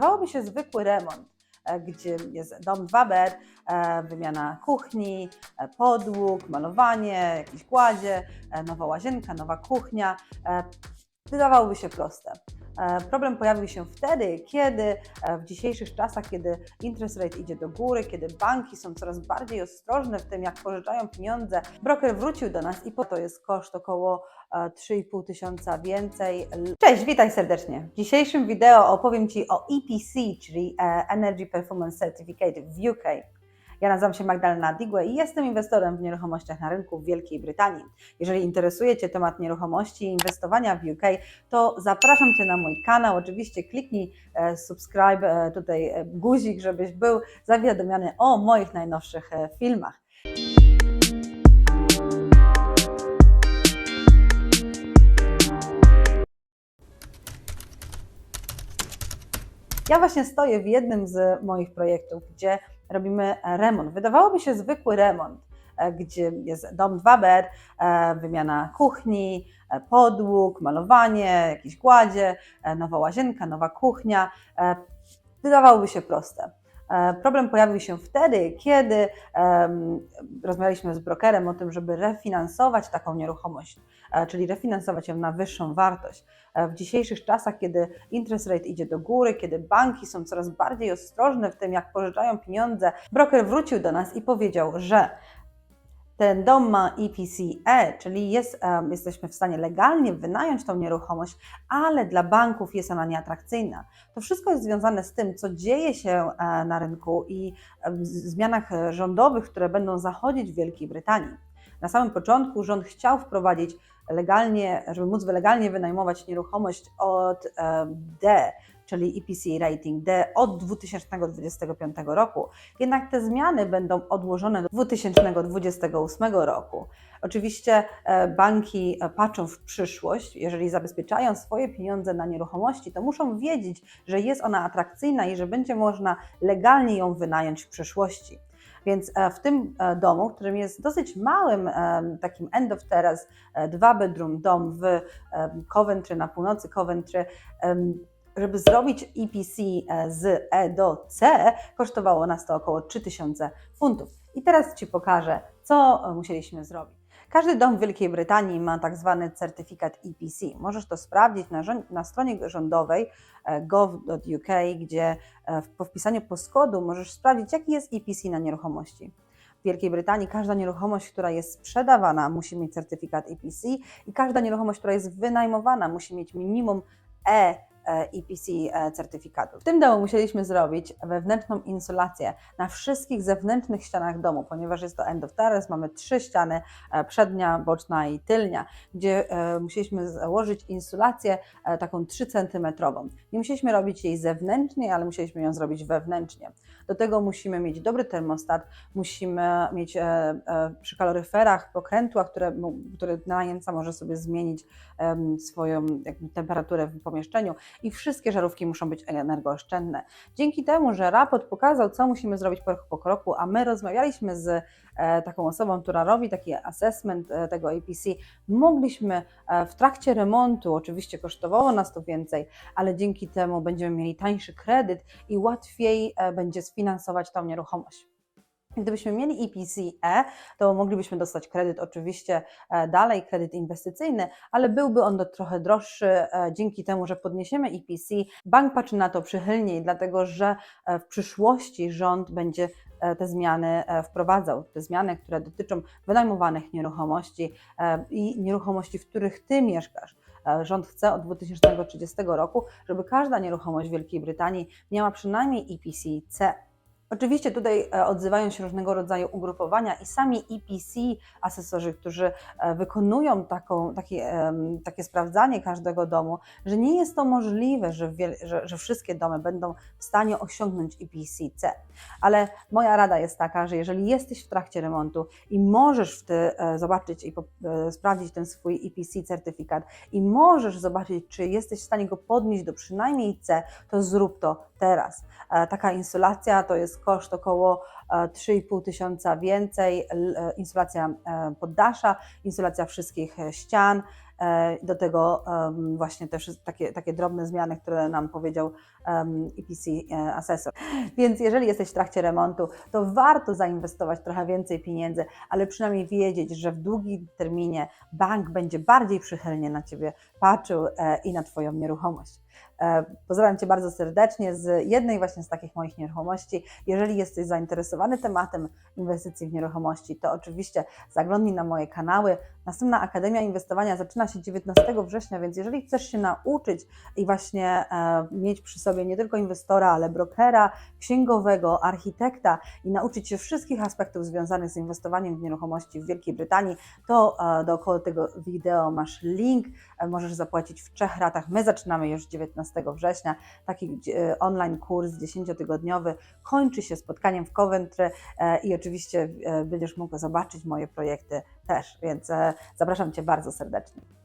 Wydawałoby się zwykły remont, e, gdzie jest dom 2B, e, wymiana kuchni, e, podłóg, malowanie, jakieś gładzie, nowa łazienka, nowa kuchnia. Wydawałoby się proste. E, Problem pojawił się wtedy, kiedy e, w dzisiejszych czasach, kiedy interest rate idzie do góry, kiedy banki są coraz bardziej ostrożne w tym, jak pożyczają pieniądze, broker wrócił do nas i po to jest koszt około e, 3,5 tysiąca więcej. Cześć, witaj serdecznie. W dzisiejszym wideo opowiem Ci o EPC, czyli e, Energy Performance Certificate w UK. Ja nazywam się Magdalena Digwe i jestem inwestorem w nieruchomościach na rynku w Wielkiej Brytanii. Jeżeli interesuje Cię temat nieruchomości i inwestowania w UK, to zapraszam Cię na mój kanał. Oczywiście kliknij e, subscribe, e, tutaj e, guzik, żebyś był zawiadomiony o moich najnowszych filmach. Ja właśnie stoję w jednym z moich projektów, gdzie robimy remont. Wydawałoby się zwykły remont, e, gdzie jest dom 2B, e, wymiana kuchni, e, podłóg, malowanie, jakieś gładzie, nowa łazienka, nowa kuchnia. Wydawałoby się proste. Problem pojawił się wtedy, kiedy em, rozmawialiśmy z brokerem o tym, żeby refinansować taką nieruchomość, czyli refinansować ją na wyższą wartość. E, W dzisiejszych czasach, kiedy interest rate idzie do góry, kiedy banki są coraz bardziej ostrożne w tym, jak pożyczają pieniądze, broker wrócił do nas i powiedział, że ten dom ma EPCE, czyli jest, em, jesteśmy w stanie legalnie wynająć tą nieruchomość, ale dla banków jest ona nieatrakcyjna. To wszystko jest związane z tym, co dzieje się e, na rynku i zmianach e, rządowych, które będą zachodzić w Wielkiej Brytanii. Na samym początku rząd chciał wprowadzić legalnie, żeby móc legalnie wynajmować nieruchomość od em, D, czyli EPC rating D od 2025 roku. Jednak te zmiany będą odłożone do 2028 roku. Oczywiście e, banki e, patrzą w przyszłość, jeżeli zabezpieczają swoje pieniądze na nieruchomości, to muszą wiedzieć, że jest ona atrakcyjna i że będzie można legalnie ją wynająć w przyszłości. Więc e, w tym e, domu, którym jest dosyć małym, e, takim end of terrace, dwa bedroom dom w Coventry, na północy Coventry, żeby zrobić EPC z E do C, kosztowało nas to około 3000 funtów. I teraz Ci pokażę, co musieliśmy zrobić. Każdy dom w Wielkiej Brytanii ma tak zwany certyfikat EPC. Możesz to sprawdzić na, na stronie rządowej e, gov.uk, gdzie e, po wpisaniu postkodu możesz sprawdzić, jaki jest EPC na nieruchomości. W Wielkiej Brytanii każda nieruchomość, która jest sprzedawana, musi mieć certyfikat EPC i każda nieruchomość, która jest wynajmowana, musi mieć minimum e, EPC e, certyfikatu. W tym domu musieliśmy zrobić wewnętrzną insulację na wszystkich zewnętrznych ścianach domu, ponieważ jest to end of terrace, mamy trzy ściany, e, przednia, boczna i tylnia, gdzie e, musieliśmy założyć insulację e, taką 3 cm. Nie musieliśmy robić jej zewnętrznie, ale musieliśmy ją zrobić wewnętrznie. Do tego musimy mieć dobry termostat, musimy mieć e, e, przy kaloryferach pokrętła, które, które najemca może sobie zmienić swoją temperaturę w pomieszczeniu i wszystkie żarówki muszą być energooszczędne. Dzięki temu, że raport pokazał, co musimy zrobić krok po kroku, a my rozmawialiśmy z e, taką osobą, która robi taki assessment e, tego APC, mogliśmy e, w trakcie remontu, oczywiście kosztowało nas to więcej, ale dzięki temu będziemy mieli tańszy kredyt i łatwiej będzie sfinansować tą nieruchomość. Gdybyśmy mieli EPCE, to moglibyśmy dostać kredyt oczywiście e, dalej, kredyt inwestycyjny, ale byłby on trochę droższy e, dzięki temu, że podniesiemy EPC. Bank patrzy na to przychylniej, dlatego że e, w przyszłości rząd będzie e, te zmiany e, wprowadzał, te zmiany, które dotyczą wynajmowanych nieruchomości e, i nieruchomości, w których Ty mieszkasz. E, Rząd chce od 2030 roku, żeby każda nieruchomość w Wielkiej Brytanii miała przynajmniej EPC-C. Oczywiście tutaj e, odzywają się różnego rodzaju ugrupowania i sami EPC asesorzy, którzy e, wykonują taką, takie, takie sprawdzanie każdego domu, że nie jest to możliwe, że, wiel, że, że wszystkie domy będą w stanie osiągnąć EPC-C. Ale moja rada jest taka, że jeżeli jesteś w trakcie remontu i możesz w ty, e, zobaczyć i sprawdzić ten swój EPC certyfikat i możesz zobaczyć, czy jesteś w stanie go podnieść do przynajmniej C, to zrób to teraz. E, Taka insulacja to jest koszt około e, 3,5 tysiąca więcej, e, insulacja e, poddasza, insulacja wszystkich e, ścian, e, do tego właśnie też takie, takie drobne zmiany, które nam powiedział EPC e, Assessor. Więc jeżeli jesteś w trakcie remontu, to warto zainwestować trochę więcej pieniędzy, ale przynajmniej wiedzieć, że w długim terminie bank będzie bardziej przychylnie na Ciebie patrzył e, i na Twoją nieruchomość. E, Pozdrawiam Cię bardzo serdecznie z jednej właśnie z takich moich nieruchomości. Jeżeli jesteś zainteresowany tematem inwestycji w nieruchomości, to oczywiście zaglądnij na moje kanały. Następna Akademia Inwestowania zaczyna się 19 września, więc jeżeli chcesz się nauczyć i właśnie e, mieć przy sobie nie tylko inwestora, ale brokera, księgowego, architekta i nauczyć się wszystkich aspektów związanych z inwestowaniem w nieruchomości w Wielkiej Brytanii, to e, dookoła tego wideo masz link, e, możesz zapłacić w trzech ratach. My zaczynamy już 19 września taki online kurs 10-tygodniowy, kończy się spotkaniem w Coventry i oczywiście będziesz mógł zobaczyć moje projekty też, więc e, zapraszam Cię bardzo serdecznie.